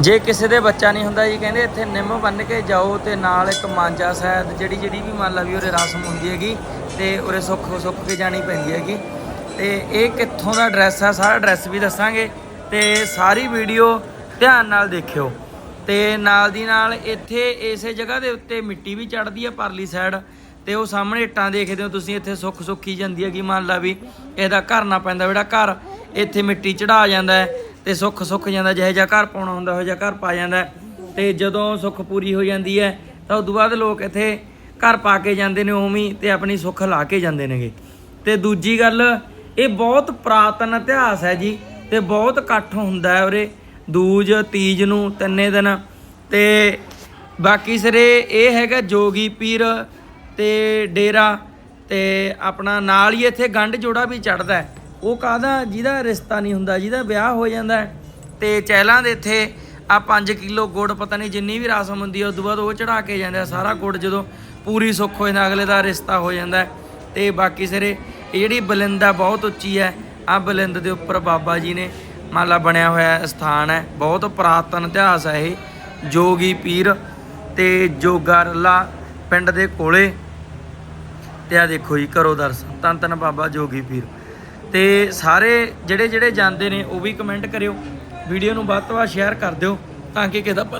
ਜੇ ਕਿਸੇ ਦੇ ਬੱਚਾ ਨਹੀਂ ਹੁੰਦਾ ਜੀ, ਕਹਿੰਦੇ ਇੱਥੇ ਨਿੰਮ ਬੰਨ ਕੇ ਜਾਓ ਤੇ ਨਾਲ ਇੱਕ ਮਾਂਜਾ ਸ਼ਾਇਦ ਜਿਹੜੀ ਜਿਹੜੀ ਵੀ ਮੰਨ ਲਾ ਵੀ ਉਰੇ ਰਸਮ ਹੁੰਦੀ ਹੈਗੀ ਤੇ ਉਰੇ ਸੁੱਖ ਸੁੱਖ ਕੇ ਜਾਣੀ ਪੈਂਦੀ ਹੈਗੀ। ਤੇ ਇਹ ਕਿੱਥੋਂ ਦਾ ਐਡਰੈਸ ਆ, ਸਾਰਾ ਐਡਰੈਸ ਵੀ ਦੱਸਾਂਗੇ ਤੇ ਸਾਰੀ ਵੀਡੀਓ ਧਿਆਨ ਨਾਲ ਦੇਖਿਓ। ਤੇ ਨਾਲ ਦੀ ਨਾਲ ਇੱਥੇ ਇਸੇ ਜਗ੍ਹਾ ਦੇ ਉੱਤੇ ਮਿੱਟੀ ਵੀ ਚੜਦੀ ਆ ਪਰਲੀ ਸਾਈਡ ਤੇ ਉਹ ਸਾਹਮਣੇ ਇੱਟਾਂ ਦੇਖਦੇ ਹੋ ਤੁਸੀਂ, ਇੱਥੇ ਸੁੱਖ ਸੁੱਖੀ ਜਾਂਦੀ ਹੈਗੀ ਮੰਨ ਲਾ ਵੀ ਇਹਦਾ ਘਰ ਨਾ ਪੈਂਦਾ ਜਿਹੜਾ ਘਰ, ਇੱਥੇ ਮਿੱਟੀ ਚੜਾ ਜਾਂਦਾ ਹੈ। ਤੇ ਸੁੱਖ ਸੁੱਖ ਜਾਂਦਾ, ਜਿਹੋ ਜਿਹਾ ਘਰ ਪਾਉਣਾ ਹੁੰਦਾ, ਉਹ ਜਿਹਾ ਘਰ ਪਾ ਜਾਂਦਾ। ਹੈ। ਤੇ ਜਦੋਂ ਸੁੱਖ ਪੂਰੀ ਹੋ ਜਾਂਦੀ ਹੈ, ਤਾਂ ਉਦੋਂ ਬਾਅਦ ਲੋਕ ਇੱਥੇ ਘਰ ਪਾ ਕੇ ਜਾਂਦੇ ਨੇ ਉਵੇਂ ਹੀ ਤੇ ਆਪਣੀ ਸੁੱਖ ਲਾ ਕੇ ਜਾਂਦੇ ਨੇਗੇ। ਤੇ ਦੂਜੀ ਗੱਲ, ਇਹ ਬਹੁਤ ਪੁਰਾਤਨ ਇਤਿਹਾਸ ਹੈ ਜੀ, ਤੇ ਬਹੁਤ ਇਕੱਠ ਹੁੰਦਾ ਹੈ ਉਰੇ। ਦੂਜ, ਤੀਜ ਨੂੰ ਤਿੰਨੇ ਦਿਨ। ਤੇ ਬਾਕੀ ਸਿਰੇ ਇਹ ਹੈਗਾ ਜੋਗੀ ਪੀਰ ਤੇ ਡੇਰਾ। ਤੇ ਆਪਣਾ ਨਾਲ ਹੀ ਇੱਥੇ ਗੰਢ ਜੋੜਾ ਵੀ ਚੜਦਾ ਹੈ। ਉਹ ਕਾਹਦਾ? ਜਿਹਦਾ ਰਿਸ਼ਤਾ ਨਹੀਂ ਹੁੰਦਾ, ਜਿਹਦਾ ਵਿਆਹ ਹੋ ਜਾਂਦਾ ਹੈ। ਤੇ ਚਹਿਲਾਂ ਦੇ ਇੱਥੇ ਆ 5 ਕਿਲੋ ਗੁੜ, ਪਤਾ ਨਹੀਂ ਜਿੰਨੀ ਵੀ ਰਸਮ ਹੁੰਦੀ ਹੈ ਉਸ ਤੋਂ ਬਾਅਦ ਉਹ ਚੜਾ ਕੇ ਜਾਂਦੇ ਆ ਸਾਰਾ ਗੁੜ, ਜਦੋਂ ਪੂਰੀ ਸੁੱਖ ਹੋ ਜਾਂਦਾ, ਅਗਲੇ ਦਾ ਰਿਸ਼ਤਾ ਹੋ ਜਾਂਦਾ ਹੈ। ਤੇ ਬਾਕੀ ਸਿਰੇ, ਇਹ ਜਿਹੜੀ ਬਲਿੰਦ ਆ, ਬਹੁਤ ਉੱਚੀ ਹੈ। ਆ ਬਲਿੰਦ ਦੇ ਉੱਪਰ ਬਾਬਾ ਜੀ ਨੇ ਮੰਨ ਲਾ ਬਣਿਆ ਹੋਇਆ ਸਥਾਨ ਹੈ। ਬਹੁਤ ਪੁਰਾਤਨ ਇਤਿਹਾਸ ਹੈ ਇਹ। ਜੋਗੀ ਪੀਰ ਤੇ ਜੋਗਾਰਲਾ ਪਿੰਡ ਦੇ ਕੋਲੇ। ਤੇ ਆ ਦੇਖੋ ਜੀ, ਕਰੋ ਦਰਸ਼ਨ। ਧੰਨ ਧੰਨ ਬਾਬਾ ਜੋਗੀ ਪੀਰ। ਤੇ ਸਾਰੇ ਜਿਹੜੇ ਜਿਹੜੇ ਜਾਂਦੇ ਨੇ ਉਹ ਵੀ ਕਮੈਂਟ ਕਰਿਓ। ਵੀਡੀਓ ਨੂੰ ਵੱਧ ਤੋਂ ਵੱਧ ਸ਼ੇਅਰ ਕਰ ਦਿਓ ਤਾਂ ਕਿ ਕਿਸੇ ਦਾ